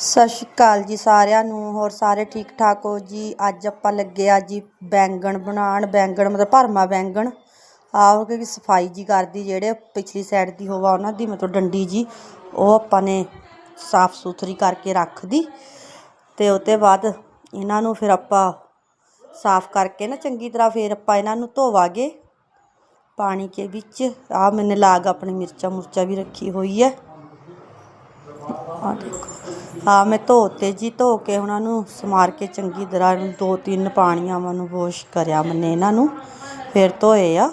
ਸਤਿ ਸ਼੍ਰੀ ਅਕਾਲ ਜੀ ਸਾਰਿਆਂ ਨੂੰ, ਹੋਰ ਸਾਰੇ ਠੀਕ ਠਾਕ ਹੋ ਜੀ? ਅੱਜ ਆਪਾਂ ਲੱਗੇ ਆ ਜੀ ਬੈਂਗਣ ਬਣਾਉਣ, ਬੈਂਗਣ ਮਤਲਬ ਭਰਮਾ ਬੈਂਗਣ। ਆਹ ਕਿ ਸਫ਼ਾਈ ਜੀ ਕਰਦੀ, ਜਿਹੜੇ ਪਿਛਲੀ ਸਾਈਡ ਦੀ ਹੋਵਾ, ਉਹਨਾਂ ਦੀ ਮਤਲਬ ਡੰਡੀ ਜੀ, ਉਹ ਆਪਾਂ ਨੇ ਸਾਫ਼ ਸੁਥਰੀ ਕਰਕੇ ਰੱਖਦੀ। ਤੇ ਉਹ ਤੋਂ ਬਾਅਦ ਇਹਨਾਂ ਨੂੰ ਫਿਰ ਆਪਾਂ ਸਾਫ਼ ਕਰਕੇ ਨਾ ਚੰਗੀ ਤਰ੍ਹਾਂ ਫਿਰ ਆਪਾਂ ਇਹਨਾਂ ਨੂੰ ਧੋਵਾਂਗੇ। ਪਾਣੀ ਕੇ ਵਿੱਚ, ਆਹ ਮੈਨੇ ਲਾਗ ਆਪਣੀ ਮਿਰਚਾਂ ਮੁਰਚਾ ਵੀ ਰੱਖੀ ਹੋਈ ਹੈ। ਆ ਦੇਖੋ। ਹਾਂ, ਮੈਂ ਧੋਤੇ ਜੀ, ਧੋ ਕੇ ਉਹਨਾਂ ਨੂੰ ਸਮਾਰ ਕੇ ਚੰਗੀ ਤਰ੍ਹਾਂ ਦੋ ਤਿੰਨ ਪਾਣੀਆਂ ਨੂੰ ਵਾਸ਼ ਕਰਿਆ ਮੈਨੇ ਇਹਨਾਂ ਨੂੰ, ਫਿਰ ਧੋਏ ਆ।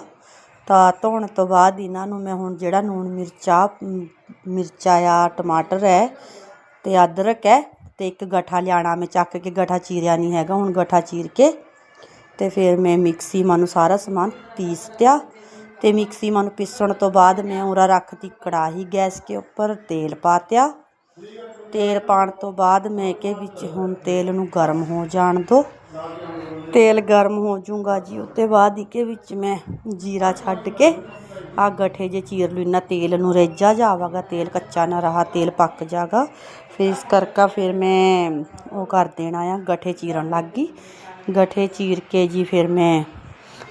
ਤਾਂ ਧੋਣ ਤੋਂ ਬਾਅਦ ਇਹਨਾਂ ਨੂੰ ਮੈਂ ਹੁਣ ਜਿਹੜਾ ਨੂਣ ਮਿਰਚਾ ਮਿਰਚਾ ਆ, ਟਮਾਟਰ ਹੈ ਤੇ ਅਦਰਕ ਹੈ ਤੇ ਇੱਕ ਗਠਾ ਲਿਆਣਾ ਮੈਂ ਚੱਕ ਕੇ ਗਠਾ ਚੀਰਿਆ ਨਹੀਂ ਹੈਗਾ, ਹੁਣ ਗਠਾ ਚੀਰ ਕੇ ਤੇ ਫਿਰ ਮੈਂ ਮਿਕਸੀ ਮਾਨੂੰ ਸਾਰਾ ਸਮਾਨ ਪੀਸ ਤਿਆ ਤੇ ਮਿਕਸੀ ਮਾਨੂੰ ਪੀਸਣ ਤੋਂ ਬਾਅਦ ਮੈਂ ਉਰਾ ਰੱਖਤੀ ਕੜਾਹੀ ਗੈਸ ਕੇ ਉੱਪਰ ਤੇਲ ਪਾ ਤਿਆ ਤੇਲ ਪਾਉਣ ਤੋਂ ਬਾਅਦ ਮੈਂ ਕਿ ਵਿੱਚ ਹੁਣ ਤੇਲ ਨੂੰ ਗਰਮ ਹੋ ਜਾਣ ਦੋ। ਤੇਲ ਗਰਮ ਹੋ ਜਾਊਗਾ ਜੀ। ਉੱਤੇ ਬਾਅਦ ਇਕੇ ਵਿੱਚ ਮੈਂ ਜੀਰਾ ਛੱਡ ਕੇ ਆ ਗਠੇ ਜੇ ਚੀਰ ਲੂ। ਇੰਨਾ ਤੇਲ ਨੂੰ ਰੇਜਾ ਜਾਵਾਗਾ, ਤੇਲ ਕੱਚਾ ਨਾ ਰਹਾ, ਤੇਲ ਪੱਕ ਜਾਗਾ। ਫਿਰ ਇਸ ਕਰਕਾ ਫਿਰ ਮੈਂ ਉਹ ਕਰ ਦੇਣਾ ਆ, ਗਠੇ ਚੀਰਨ ਲੱਗ ਗਈ। ਗਠੇ ਚੀਰ ਕੇ ਜੀ ਫਿਰ ਮੈਂ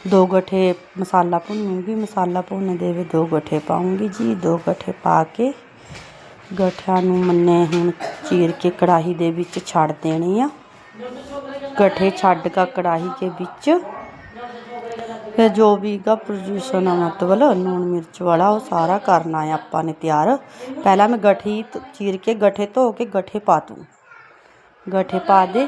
ਦੋ ਗਠੇ ਮਸਾਲਾ ਭੁੰਨੂਗੀ। ਮਸਾਲਾ ਭੁੰਨ ਦੇ ਵਿੱਚ ਦੋ ਗਠੇ ਪਾਉਂਗੀ ਜੀ। ਦੋ ਗਠੇ ਪਾ ਕੇ ਗਠਿਆਂ ਨੂੰ ਮੰਨੇ ਹੁਣ ਚੀਰ ਕੇ ਕੜਾਹੀ ਦੇ ਵਿੱਚ ਛੱਡ ਦੇਣੇ ਆ। ਗਠੇ ਛੱਡ ਕੇ ਕੜਾਹੀ ਦੇ ਵਿੱਚ। ਫਿਰ ਜੋ ਵੀ ਗਾ ਪ੍ਰੋਜੂਸ਼ਨ ਆ ਮਤਲਬ ਲੂਣ ਮਿਰਚ ਵਾਲਾ ਉਹ ਸਾਰਾ ਕਰਨਾ ਹੈ ਆਪਾਂ ਨੇ ਤਿਆਰ। ਪਹਿਲਾਂ ਮੈਂ ਗਠੀ ਚੀਰ ਕੇ ਗਠੇ ਧੋ ਕੇ ਗਠੇ ਪਾ ਦੂੰ। ਗਠੇ ਪਾ ਦੇ।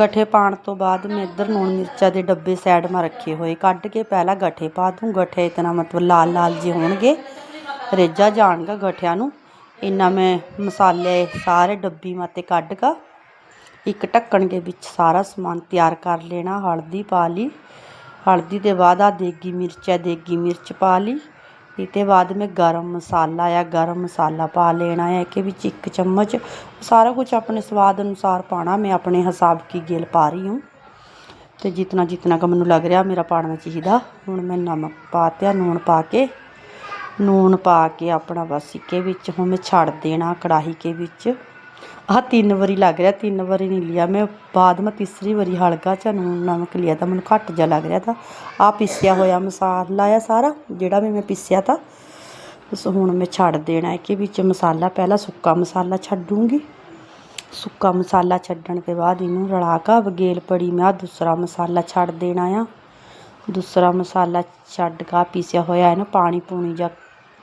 ਗਠੇ ਪਾਣ ਤੋਂ ਬਾਅਦ ਮੈਂ ਇੱਧਰ ਲੂਣ ਮਿਰਚਾਂ ਦੇ ਡੱਬੇ ਸਾਈਡ 'ਮਾ ਰੱਖੇ ਹੋਏ। ਕੱਢ ਕੇ ਪਹਿਲਾਂ ਗਠੇ ਪਾ ਦੂੰ। ਗਠੇ ਇਤਨਾ ਮਤਲਬ ਲਾਲ ਲਾਲ ਜੇ ਹੋਣਗੇ। ਰੇਜਾ ਜਾਣਗਾ ਗਠਿਆਂ ਨੂੰ। ਇੰਨਾ ਮੈਂ ਮਸਾਲੇ ਸਾਰੇ ਡੱਬੀ ਮਾਤੇ ਕੱਢ ਕਾ ਇੱਕ ਢੱਕਣ ਦੇ ਵਿੱਚ ਸਾਰਾ ਸਮਾਨ ਤਿਆਰ ਕਰ ਲੈਣਾ। ਹਲਦੀ ਪਾ ਲਈ। ਹਲਦੀ ਦੇ ਬਾਅਦ ਆ ਦੇਗੀ ਮਿਰਚ ਹੈ, ਦੇਗੀ ਮਿਰਚ ਪਾ ਲਈ। ਇਹਤੇ ਬਾਅਦ ਮੈਂ ਗਰਮ ਮਸਾਲਾ ਆ, ਗਰਮ ਮਸਾਲਾ ਪਾ ਲੈਣਾ ਹੈ। ਕਿ ਵਿੱਚ ਇੱਕ ਚਮਚ ਸਾਰਾ ਕੁਝ ਆਪਣੇ ਸਵਾਦ ਅਨੁਸਾਰ ਪਾਣਾ ਮੈਂ ਆਪਣੇ ਹਿਸਾਬ ਕੀ ਗਿਲ ਪਾ ਰਹੀ ਹੂੰ। ਤੇ ਜਿੰਨਾ ਜਿੰਨਾ ਕ ਮੈਨੂੰ ਲੱਗ ਰਿਹਾ ਮੇਰਾ ਪਾਣਾ ਚਾਹੀਦਾ। ਹੁਣ ਮੈਂ ਨਮਕ ਪਾ ਤਿਆ ਨੂਣ ਪਾ ਕੇ ਨੂਣ ਪਾ ਕੇ ਆਪਣਾ ਬਸ ਇੱਕੇ ਵਿੱਚ, ਹੁਣ ਮੈਂ ਛੱਡ ਦੇਣਾ ਕੜਾਹੀ ਕੇ ਵਿੱਚ। ਆਹ ਤਿੰਨ ਵਾਰੀ ਲੱਗ ਰਿਹਾ, ਤਿੰਨ ਵਾਰੀ ਨਹੀਂ ਲਿਆ। ਮੈਂ ਬਾਅਦ ਮੈਂ ਤੀਸਰੀ ਵਾਰੀ ਹਲਕਾ ਜਿਹਾ ਨੂਣ, ਨਮਕ ਲਿਆ ਤਾਂ ਮੈਨੂੰ ਘੱਟ ਜਿਹਾ ਲੱਗ ਰਿਹਾ ਤਾਂ। ਆਹ ਪੀਸਿਆ ਹੋਇਆ ਮਸਾਲਾ ਆ ਸਾਰਾ, ਜਿਹੜਾ ਵੀ ਮੈਂ ਪੀਸਿਆ ਤਾਂ। ਬਸ ਹੁਣ ਮੈਂ ਛੱਡ ਦੇਣਾ ਹੈ ਕਿ ਵਿੱਚ ਮਸਾਲਾ। ਪਹਿਲਾਂ ਸੁੱਕਾ ਮਸਾਲਾ ਛੱਡੂੰਗੀ। ਸੁੱਕਾ ਮਸਾਲਾ ਛੱਡਣ ਤੋਂ ਬਾਅਦ ਇਹਨੂੰ ਰਲਾ ਕੇ ਵਗੇਲ ਪੜੀ ਮੈਂ ਆਹ ਦੂਸਰਾ ਮਸਾਲਾ ਛੱਡ ਦੇਣਾ ਆ। ਦੂਸਰਾ ਮਸਾਲਾ ਛੱਡ ਕੇ ਪੀਸਿਆ ਹੋਇਆ ਇਹਨੂੰ ਪਾਣੀ ਪੂਣੀ ਜਾਂ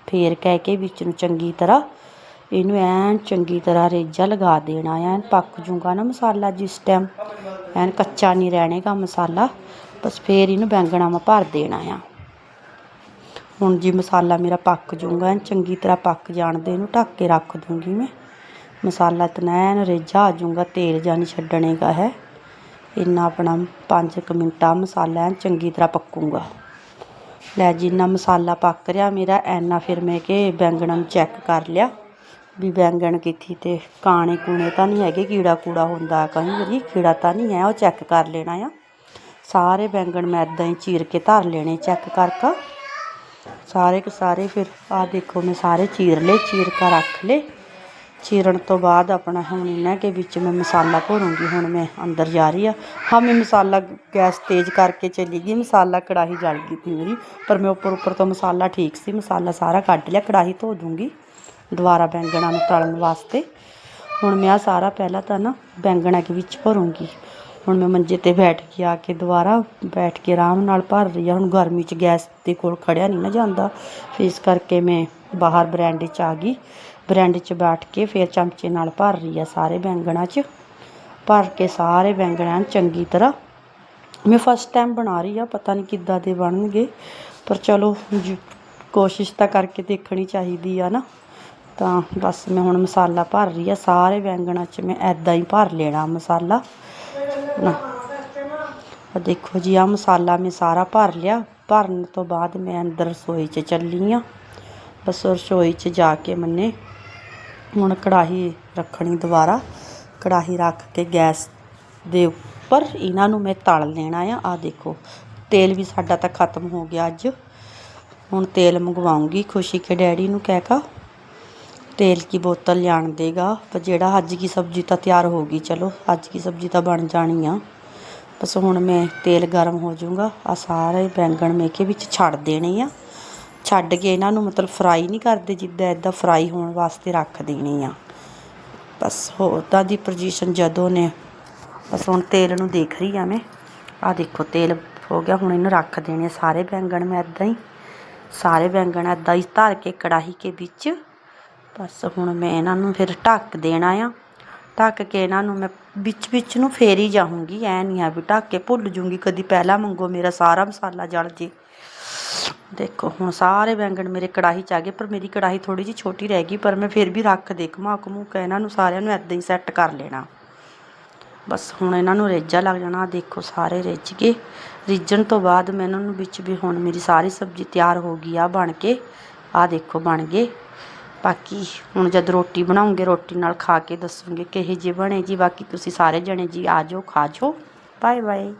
ਫੇਰ ਕਹਿ ਕੇ ਵਿੱਚ ਨੂੰ ਚੰਗੀ ਤਰ੍ਹਾਂ ਇਹਨੂੰ ਐਨ ਚੰਗੀ ਤਰ੍ਹਾਂ ਰੇਜਾ ਲਗਾ ਦੇਣਾ, ਐਨ ਪੱਕ ਜੂਗਾ ਨਾ ਮਸਾਲਾ ਜਿਸ ਟਾਈਮ ਐਨ ਕੱਚਾ ਨਹੀਂ ਰਹਿਣੇਗਾ ਮਸਾਲਾ, ਬਸ ਫੇਰ ਇਹਨੂੰ ਬੈਂਗਣਾ ਮੈਂ ਭਰ ਦੇਣਾ ਆ। ਹੁਣ ਜੀ ਮਸਾਲਾ ਮੇਰਾ ਪੱਕ ਜੂਗਾ, ਐਨ ਚੰਗੀ ਤਰ੍ਹਾਂ ਪੱਕ ਜਾਣ ਦੇ ਇਹਨੂੰ ਢੱਕ ਕੇ ਰੱਖ ਦੂੰਗੀ ਮੈਂ। ਮਸਾਲਾ ਤਨ ਐਨ ਰੇਜਾ ਆ ਜੂਗਾ, ਤੇਲ ਜਾਂ ਨਹੀਂ ਛੱਡਣੇਗਾ ਹੈ ਇੰਨਾ ਆਪਣਾ 5 ਕੁ ਮਿੰਟਾਂ ਮਸਾਲਾ ਐਨ ਚੰਗੀ ਤਰ੍ਹਾਂ ਪੱਕੂਗਾ। ਲੈ ਜਿੰਨਾ ਮਸਾਲਾ ਪੱਕ ਰਿਹਾ ਮੇਰਾ, ਐਨਾ ਫਿਰ ਮੈਂ ਕਿ ਬੈਂਗਣ ਨੂੰ ਚੈੱਕ ਕਰ ਲਿਆ। ਵੀ ਬੈਂਗਣ ਕਿੱਥੇ ਤੇ ਕਾਣੇ ਕੂਣੇ ਤਾਂ ਨਹੀਂ ਹੈਗੇ, ਕੀੜਾ ਕੂੜਾ ਹੁੰਦਾ ਕਈ ਵਾਰੀ, ਕੀੜਾ ਤਾਂ ਨਹੀਂ ਹੈ, ਉਹ ਚੈੱਕ ਕਰ ਲੈਣਾ ਆ। ਸਾਰੇ ਬੈਂਗਣ ਮੈਂ ਇਦਾਂ ਹੀ ਚੀਰ ਕੇ ਧਰ ਲੈਣੇ ਚੈੱਕ ਕਰਕੇ। ਸਾਰੇ ਕੇ ਸਾਰੇ ਫਿਰ ਆ ਦੇਖੋ, ਮੈਂ ਸਾਰੇ ਚੀਰ ਲਏ, ਚੀਰ ਕੇ ਰੱਖ ਲਏ। ਚੀਰਨ ਤੋਂ ਬਾਅਦ ਆਪਣਾ ਹੁਣ ਇਹਨਾਂ ਕੇ ਵਿੱਚ ਮੈਂ ਮਸਾਲਾ ਭਰੂੰਗੀ, ਹੁਣ ਮੈਂ ਅੰਦਰ ਜਾ ਰਹੀ ਆ। ਹਾਂ, ਮੈਂ ਮਸਾਲਾ ਗੈਸ ਤੇਜ਼ ਕਰਕੇ ਚਲੀ ਗਈ, ਮਸਾਲਾ ਕੜਾਹੀ ਜਲ ਗਈ ਤੀ ਮੇਰੀ, ਪਰ ਮੈਂ ਉੱਪਰ ਉੱਪਰ ਤੋਂ ਮਸਾਲਾ ਠੀਕ ਸੀ, ਮਸਾਲਾ ਸਾਰਾ ਕੱਢ ਲਿਆ, ਕੜਾਹੀ ਧੋ ਦੂੰਗੀ ਦੁਬਾਰਾ ਬੈਂਗਣਾ ਨੂੰ ਤਲਣ ਵਾਸਤੇ। ਹੁਣ ਮੈਂ ਆ ਸਾਰਾ ਪਹਿਲਾਂ ਤਾਂ ਨਾ ਬੈਂਗਣਾ ਦੇ ਵਿੱਚ ਭਰੂੰਗੀ। ਹੁਣ ਮੈਂ ਮੰਜੇ ਤੇ ਬੈਠ ਕੇ ਆ ਕੇ ਦੁਬਾਰਾ ਬੈਠ ਕੇ ਆਰਾਮ ਨਾਲ ਭਰ ਰਹੀ ਹਾਂ ਹੁਣ ਗਰਮੀ 'ਚ ਗੈਸ ਦੇ ਕੋਲ ਖੜਿਆ ਨਹੀਂ ਨਾ ਜਾਂਦਾ ਇਸ ਕਰਕੇ ਮੈਂ ਬਾਹਰ ਬਰਾਂਡੇ 'ਚ ਆ ਗਈ। ਬਰਾਂਡੇ 'ਚ ਬੈਠ ਕੇ ਫਿਰ ਚਮਚੇ ਨਾਲ ਭਰ ਰਹੀ ਆ ਸਾਰੇ ਬੈਂਗਣਾ 'ਚ। ਭਰ ਕੇ ਸਾਰੇ ਬੈਂਗਣਾਂ ਚੰਗੀ ਤਰ੍ਹਾਂ। ਮੈਂ ਫਸਟ ਟਾਈਮ ਬਣਾ ਰਹੀ ਆ, ਪਤਾ ਨਹੀਂ ਕਿੱਦਾਂ ਦੇ ਬਣਨਗੇ। ਪਰ ਚਲੋ ਕੋਸ਼ਿਸ਼ ਤਾਂ ਕਰਕੇ ਦੇਖਣੀ ਚਾਹੀਦੀ ਆ ਨਾ। ਤਾਂ ਬਸ ਮੈਂ ਹੁਣ ਮਸਾਲਾ ਭਰ ਰਹੀ ਆ, ਸਾਰੇ ਬੈਂਗਣਾਂ 'ਚ ਮੈਂ ਐਦਾਂ ਹੀ ਭਰ ਲੈਣਾ ਮਸਾਲਾ। ਨਾ। ਆ ਦੇਖੋ ਜੀ ਆ ਮਸਾਲਾ ਮੈਂ ਸਾਰਾ ਭਰ ਲਿਆ। ਭਰਨ ਤੋਂ ਬਾਅਦ ਮੈਂ ਅੰਦਰ ਰਸੋਈ 'ਚ ਚੱਲੀ ਆ। ਬਸ ਰਸੋਈ 'ਚ ਜਾ ਕੇ ਮੰਨੇ। ਹੁਣ ਕੜਾਹੀ ਰੱਖਣੀ ਦੁਬਾਰਾ ਕੜਾਹੀ ਰੱਖ ਕੇ ਗੈਸ ਦੇ ਉੱਪਰ ਇਹਨਾਂ ਨੂੰ ਮੈਂ ਤਲ ਲੈਣਾ ਆ ਆ ਦੇਖੋ ਤੇਲ ਵੀ ਸਾਡਾ ਤਾਂ ਖਤਮ ਹੋ ਗਿਆ ਅੱਜ ਹੁਣ ਤੇਲ ਮੰਗਵਾਉਂਗੀ ਖੁਸ਼ੀ ਕੇ ਡੈਡੀ ਨੂੰ ਕਹਿ ਕਾ तेल की बोतल लियान देगा पर ਜਿਹੜਾ ਅੱਜ ਕੀ ਸਬਜ਼ੀ ਤਾਂ ਤਿਆਰ ਹੋ ਗਈ ਚਲੋ ਅੱਜ ਕੀ ਸਬਜ਼ੀ ਤਾਂ ਬਣ ਜਾਣੀ ਆ ਬਸ ਹੁਣ ਮੈਂ ਤੇਲ ਗਰਮ ਹੋ ਜਾਊਗਾ ਆ ਸਾਰੇ ਬੈਂਗਣ ਮੇਕੇ ਵਿੱਚ ਛੱਡ ਦੇਣੇ ਆ ਛੱਡ ਕੇ ਇਹਨਾਂ ਨੂੰ ਮਤਲਬ ਫਰਾਈ ਨਹੀਂ ਕਰਦੇ ਜਿੱਦਾਂ ਇੱਦਾਂ ਫਰਾਈ ਹੋਣ ਵਾਸਤੇ ਰੱਖ ਦੇਣੀ ਆ। ਬਸ ਹੋ ਉੱਦਾਂ ਦੀ ਪੋਜੀਸ਼ਨ ਜਦੋਂ ਨੇ, ਬਸ ਹੁਣ ਤੇਲ ਨੂੰ ਦੇਖ ਰਹੀ ਆ ਮੈਂ। ਆ ਦੇਖੋ ਤੇਲ ਹੋ ਗਿਆ, ਹੁਣ ਇਹਨੂੰ ਰੱਖ ਦੇਣੇ ਆ ਸਾਰੇ ਬੈਂਗਣ ਮੈਂ ਇਦਾਂ ਹੀ। ਸਾਰੇ ਬੈਂਗਣ ਇਦਾਂ ਹੀ ਧਰ ਕੇ ਕੜਾਹੀ ਕੇ ਵਿੱਚ। ਬਸ ਹੁਣ ਮੈਂ ਇਹਨਾਂ ਨੂੰ ਫਿਰ ਢੱਕ ਦੇਣਾ ਆ। ਢੱਕ ਕੇ ਇਹਨਾਂ ਨੂੰ ਮੈਂ ਵਿੱਚ ਵਿੱਚ ਨੂੰ ਫੇਰ ਹੀ ਜਾਊਂਗੀ, ਐ ਨਹੀਂ ਆ ਵੀ ਢੱਕ ਕੇ ਭੁੱਲ ਜੂੰਗੀ। ਕਦੀ ਪਹਿਲਾਂ ਮੰਗੋ ਮੇਰਾ ਸਾਰਾ ਮਸਾਲਾ ਜਲ ਜੇ। ਦੇਖੋ, ਹੁਣ ਸਾਰੇ ਬੈਂਗਣ ਮੇਰੇ ਕੜਾਹੀ ਚ ਆ ਗਏ, ਪਰ ਮੇਰੀ ਕੜਾਹੀ ਥੋੜੀ ਜਿਹੀ ਛੋਟੀ ਰਹਿ ਗਈ, ਪਰ ਮੈਂ ਫਿਰ ਵੀ ਰੱਖ ਦੇ ਘੁਮਾ ਘਮੂ ਕੇ ਇਹਨਾਂ ਨੂੰ ਸਾਰਿਆਂ ਨੂੰ ਐਦਾਂ ਹੀ ਸੈੱਟ ਕਰ ਲੈਣਾ। ਬਸ ਹੁਣ ਇਹਨਾਂ ਨੂੰ ਰੇਜਾ ਲੱਗ ਜਾਣਾ, ਆਹ ਦੇਖੋ ਸਾਰੇ ਰਿੱਝ ਗਏ। ਰਿੱਝਣ ਤੋਂ ਬਾਅਦ ਮੈਂ ਇਹਨਾਂ ਨੂੰ ਵਿੱਚ ਵੀ ਹੁਣ ਮੇਰੀ ਸਾਰੀ ਸਬਜ਼ੀ ਤਿਆਰ ਹੋ ਗਈ ਆ ਬਣ ਕੇ, ਆਹ ਦੇਖੋ ਬਣ ਗਏ। ਬਾਕੀ ਹੁਣ ਜਦ ਰੋਟੀ ਬਣਾਉਂਗੇ, ਰੋਟੀ ਨਾਲ ਖਾ ਕੇ ਦੱਸੂਗੇ ਕਿਹੇ ਜਿਹੇ ਬਣੇ ਜੀ, ਬਾਕੀ ਤੁਸੀਂ ਸਾਰੇ ਜਣੇ ਜੀ ਆ ਜਾਓ, ਖਾ ਜਾਓ। Bye bye